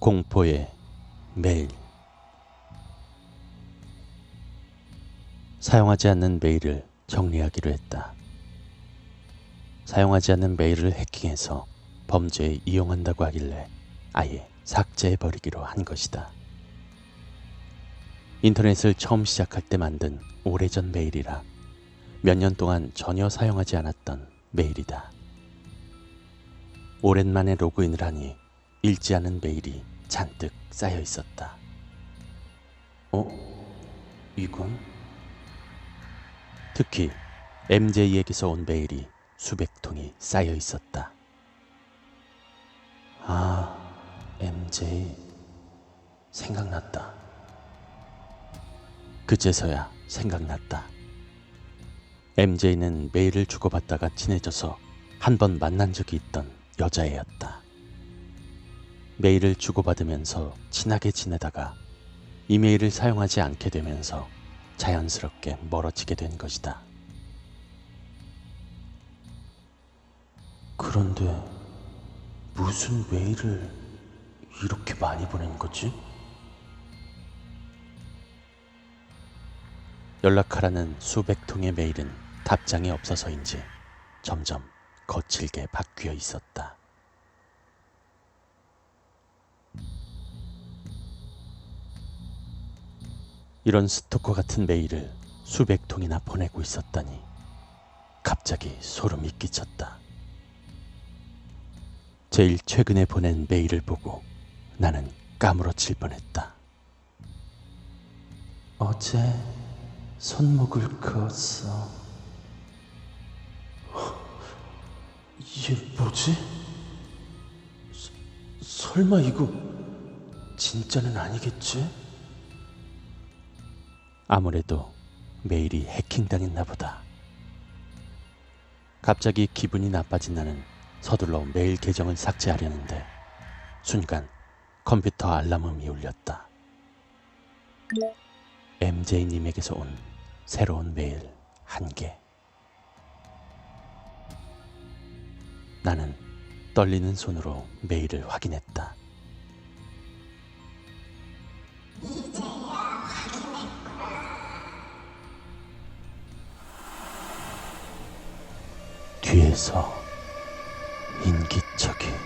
공포의 메일 사용하지 않는 메일을 정리하기로 했다. 사용하지 않는 메일을 해킹해서 범죄에 이용한다고 하길래 아예 삭제해버리기로 한 것이다. 인터넷을 처음 시작할 때 만든 오래전 메일이라 몇 년 동안 전혀 사용하지 않았던 메일이다. 오랜만에 로그인을 하니 읽지 않은 메일이 잔뜩 쌓여 있었다. 어? 이건? 특히 MJ에게서 온 메일이 수백 통이 쌓여 있었다. 아, MJ. 생각났다. 그제서야 생각났다. MJ는 메일을 주고받다가 친해져서 한 번 만난 적이 있던 여자애였다. 메일을 주고받으면서 친하게 지내다가 이메일을 사용하지 않게 되면서 자연스럽게 멀어지게 된 것이다. 그런데 무슨 메일을 이렇게 많이 보낸 거지? 연락하라는 수백 통의 메일은 답장이 없어서인지 점점 거칠게 바뀌어 있었다. 이런 스토커 같은 메일을 수백 통이나 보내고 있었다니 갑자기 소름이 끼쳤다. 제일 최근에 보낸 메일을 보고 나는 까무러칠 뻔했다. 어제 손목을 그었어. 이게 뭐지? 서- 설마 이거 진짜는 아니겠지? 아무래도 메일이 해킹당했나 보다. 갑자기 기분이 나빠진 나는 서둘러 메일 계정을 삭제하려는데 순간 컴퓨터 알람음이 울렸다. MJ님에게서 온 새로운 메일 한 개. 나는 떨리는 손으로 메일을 확인했다. 뒤에서 인기척이.